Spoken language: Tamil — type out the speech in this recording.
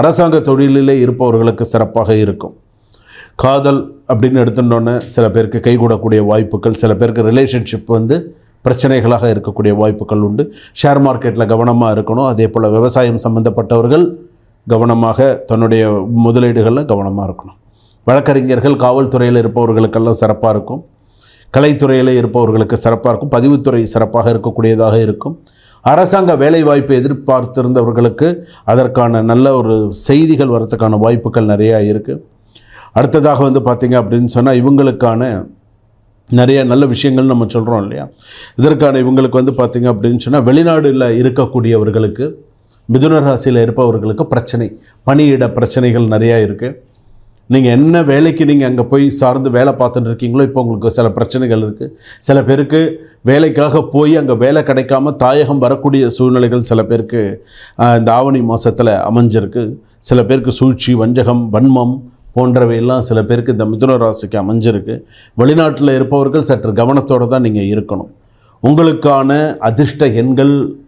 அரசாங்க தொழிலிலே இருப்பவர்களுக்கு சிறப்பாக இருக்கும். காதல் அப்படின்னு எடுத்துட்டோன்னே சில பேருக்கு கைகூடக்கூடிய வாய்ப்புகள் சில பேருக்கு ரிலேஷன்ஷிப் வந்து பிரச்சனைகளாக இருக்கக்கூடிய வாய்ப்புகள் உண்டு. ஷேர் மார்க்கெட்டில் கவனமாக இருக்கணும். அதே போல் விவசாயம் சம்மந்தப்பட்டவர்கள் கவனமாக தன்னுடைய முதலீடுகளில் கவனமாக இருக்கணும். வழக்கறிஞர்கள் காவல்துறையில் இருப்பவர்களுக்கெல்லாம் சிறப்பாக இருக்கும். கலைத்துறையில் இருப்பவர்களுக்கு சிறப்பாக இருக்கும். பதிவுத்துறை சிறப்பாக இருக்கக்கூடியதாக இருக்கும். அரசாங்க வேலைவாய்ப்பு எதிர்பார்த்திருந்தவர்களுக்கு அதற்கான நல்ல ஒரு செய்திகள் வரத்துக்கான வாய்ப்புகள் நிறையா இருக்குது அடுத்ததாக வந்து பார்த்திங்க அப்படின்னு சொன்னால் இவங்களுக்கான நிறைய நல்ல விஷயங்கள் நம்ம சொல்கிறோம் இல்லையா? இதற்கான இவங்களுக்கு வந்து பார்த்திங்க அப்படின்னு சொன்னால் வெளிநாடுல இருக்கக்கூடியவர்களுக்கு மிதுன ராசியில் இருப்பவர்களுக்கு பிரச்சனை பணியிட பிரச்சனைகள் நிறையா இருக்குது நீங்கள் என்ன வேலைக்கு நீங்கள் அங்கே போய் சார்ந்து வேலை பார்த்துட்டு இருக்கீங்களோ இப்போ உங்களுக்கு சில பிரச்சனைகள் இருக்குது சில பேருக்கு வேலைக்காக போய் அங்கே வேலை கிடைக்காம தாயகம் வரக்கூடிய சூழ்நிலைகள் சில பேருக்கு இந்த ஆவணி மாதத்தில் அமைஞ்சிருக்கு. சில பேருக்கு சூழ்ச்சி வஞ்சகம் வன்மம் போன்றவையெல்லாம் சில பேருக்கு இந்த மிதுன ராசிக்கு அமைஞ்சிருக்கு. வெளிநாட்டில் இருப்பவர்கள் சற்று கவனத்தோடு தான் நீங்கள் இருக்கணும். உங்களுக்கான அதிர்ஷ்ட எண்கள்